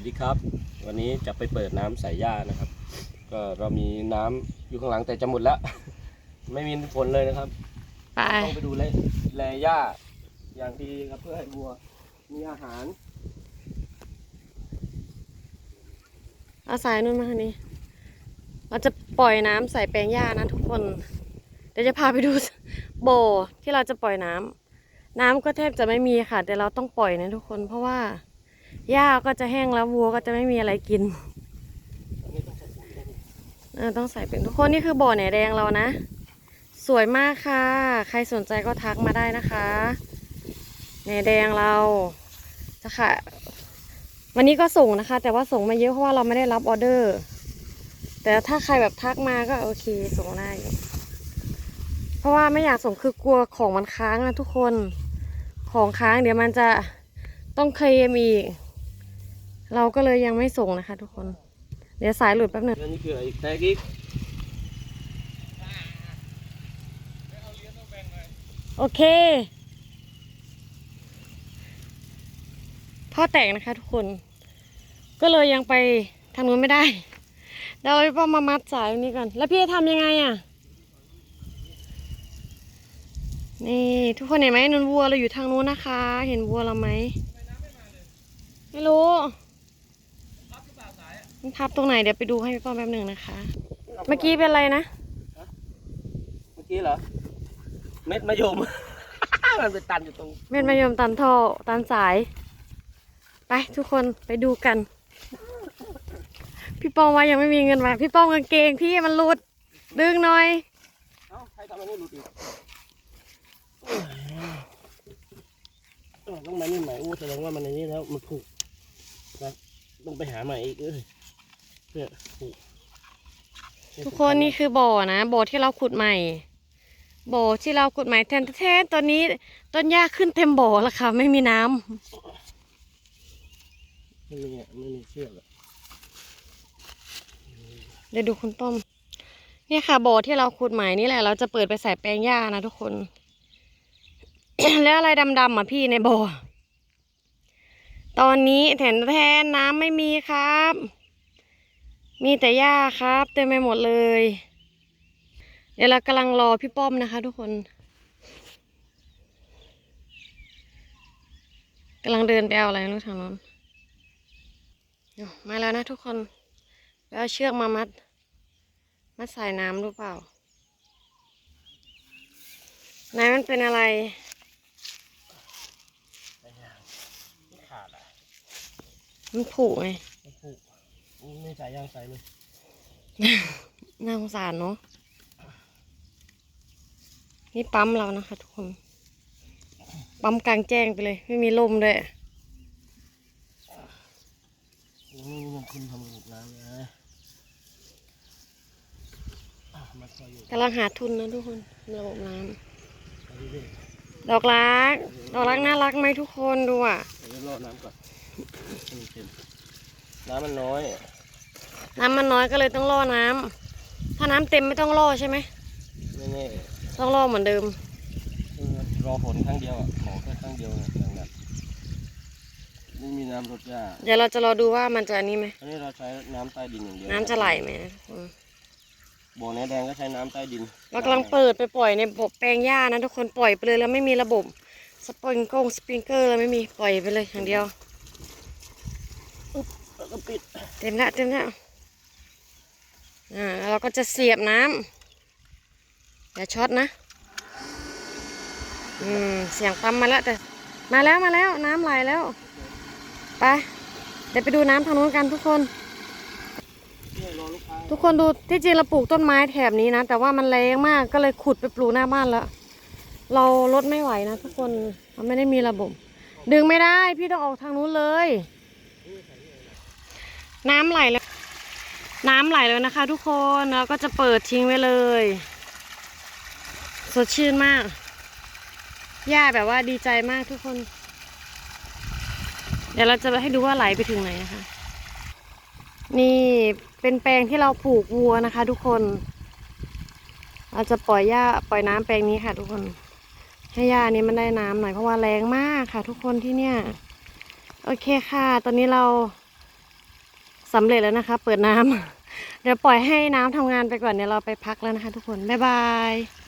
วัสดีครับ วันนี้จะไปเปิดน้ำใส่หญ้านะครับ ก็เรามีน้ำอยู่ข้างหลังแต่จะหมดแล้ว ไม่มีฝนเลยนะครับไปต้องไปดูแลแลหญ้าอย่างดีครับเพื่อให้วัวมีอาหารเอาสายนู่นมาทางนี้เราจะปล่อยน้ำใส่แปลงหญ้านะทุกคน เดี๋ยวจะพาไปดูบ่อที่เราจะปล่อยน้ำน้ำก็แทบจะไม่มีค่ะ แต่เราต้องปล่อยนะทุกคนเพราะว่า หญ้าก็จะแห้งแล้ววัวก็จะไม่มีอะไรกินต้องใส่เออต้องใส่เป็นทุกคนนี่คือบ่อแหนแดงเรานะ สวยมากค่ะ ใครสนใจก็ทักมาได้นะคะแหนแดงเราจะค่ะ วันนี้ก็ส่งนะคะ แต่ว่าส่งมาเยอะเพราะว่าเราไม่ได้รับออเดอร์ แต่ถ้าใครแบบทักมาก็โอเคส่งได้เพราะว่าไม่อยากส่งคือกลัวของมันค้างนะทุกคน ของค้างเดี๋ยวมันจะต้องเคลมอีก เราก็เลยยังไม่ส่งนะคะทุกคน เดี๋ยวสายหลุดแป๊บหนึงแล้วนี่คืออะไรอีกแตกอีกโอเค ท่อแตกนะคะทุกคน ก็เลยยังไปทางนู้นไม่ได้ เดี๋ยวพี่ป้อมมามัดสายตรงนี้ก่อน แล้วพี่จะทำยังไงอะ นี่ทุกคนเห็นไหมนนวัวเราอยู่ทางนู้นนะคะ เห็นวัวเราไหม ไม่รู้ มันพับตรงไหนเดี๋ยวไปดูให้พี่ป้อมแป๊บหนึ่งนะคะ เมื่อกี้เป็นอะไรนะ เมื่อกี้เหรอ เม็ดมะยม มันไปตันอยู่ตรง เม็ดมะยมตันท่อตันสาย ไปทุกคนไปดูกัน พี่ป้องว่ายังไม่มีเงินมา พี่ป้องกางเกงพี่มันหลุด ดึงหน่อย เอ้าใครทำอันนี้หลุดอีกเอ้าต้องมานี่ใหม่อู้แสดงว่ามันในนี้แล้วมันผูกนะต้องไปหาใหม่อีกเอ้ย เนี่ยผูกทุกคนนี่คือบ่อนะบ่อที่เราขุดใหม่บ่อที่เราขุดใหม่แทนแทนตอนนี้ต้นหญ้าขึ้นเต็มบ่อแล้วค่ะ ไม่มีน้ำไม่มีอะไม่มีเชือกอะเดี๋ยวดูคุณป้อมเนี่ยค่ะบ่อที่เราขุดใหม่นี่แหละ เราจะเปิดไปใส่แปลงหญ้านะทุกคน แล้วอะไรดำๆอะพี่ในบ่อตอนนี้แทนแทนน้ำไม่มีครับ มีแต่หญ้าครับเต็มไปหมดเลย เดี๋ยวเรากำลังรอพี่ป้อมนะคะ ทุกคนกำลังเดินไปเอาอะไรไม่รู้ทางนั้นมาแล้วนะทุกคนไปเอาเชือกมามัด มัดสายน้ำรือเปล่าไหนมันเป็นอะไรมันผูกไงมันผูก ไม่ใส่ยางใส่เลยน่าสงสารเนาะนี่ปั๊มเรานะคะทุกคน ปั๊มกลางแจ้งไปเลย ไม่มีลมด้วยยังไม่มีเงินทุนทำระบบน้ำนะอะมาคอยอยู่กำลังหาทุนนะทุกคนระบบน้ไปเรื่อยำดอกรัก ดอกรักน่ารักไหมทุกคนดูอะๆเดี๋ยวรอน้ำก่อนให้มั นเต็มน้ำมันน้อย น้ำมันน้อยก็เลยต้องล่อน้ำถ้าน้ำเต็มไม่ต้องล่อใช่ไหม ไม่แน่ต้องล่อเหมือนเดิมเออรอฝนครั้งเดียวอะ ขอแค่ครั้งเดียวเนี่ยอย่างนั้นไม่มีน้ำรดยาเดี๋ยวเราจะรอดูว่ามันจะอันนี้ไหม อันนี้เราใช้น้ำใต้ดินอย่างเดียวน้ำจะไหลไหมนะทุกคนบ่อแหนแดงก็ใช้น้ำใต้ดินเรากำลังเปิดไปปล่อยในบบแปลงหญ้านะทุกคนปล่อยไปเลยแล้วไม่มีระบบสปริงกงสปริงเกอร์เลยไม่มีปล่อยไปเลยอย่างเดียวแล้ว ก็ปิด เต็มแล้วเต็มแล้วอ่าเราก็จะเสียบน้ำอย่าช็อตนะ อืม เสียงปั๊มมาแล้วแต่ มาแล้วมาแล้วน้ำไหลแล้ว ไป เดี๋ยวไปดูน้ำทางนู้นกันทุกคน ทุกคนดูที่จริงเราปลูกต้นไม้แถบนี้นะ แต่ว่ามันแรงมากก็เลยขุดไปปลูกหน้าบ้านแล้ว เราลดไม่ไหวนะทุกคนเราไม่ได้มีระบบ ดึงไม่ได้พี่ต้องออกทางนู้นเลย น้ำไหลแล้ว น้ำไหลแล้วนะคะ ทุกคนเราก็จะเปิดทิ้งไว้เลย สดชื่นมากย่าแบบว่าดีใจมากทุกคน เดี๋ยวเราจะให้ดูว่าไหลไปถึงไหนนะคะ นี่เป็นแปลงที่เราปลูกวัวนะคะ ทุกคนเราจะปล่อยหญ้าปล่อยน้ำแปลงนี้ค่ะ ทุกคน ให้หญ้านี้มันได้น้ำหน่อยเพราะว่าแรงมากค่ะ ทุกคนที่เนี่ย โอเคค่ะ ตอนนี้เรา สำเร็จแล้วนะคะ เปิดน้ำเดี๋ยวปล่อยให้น้ำทำงานไปก่อนเดี๋ยวเราไปพักแล้วนะคะ ทุกคน บ๊ายบาย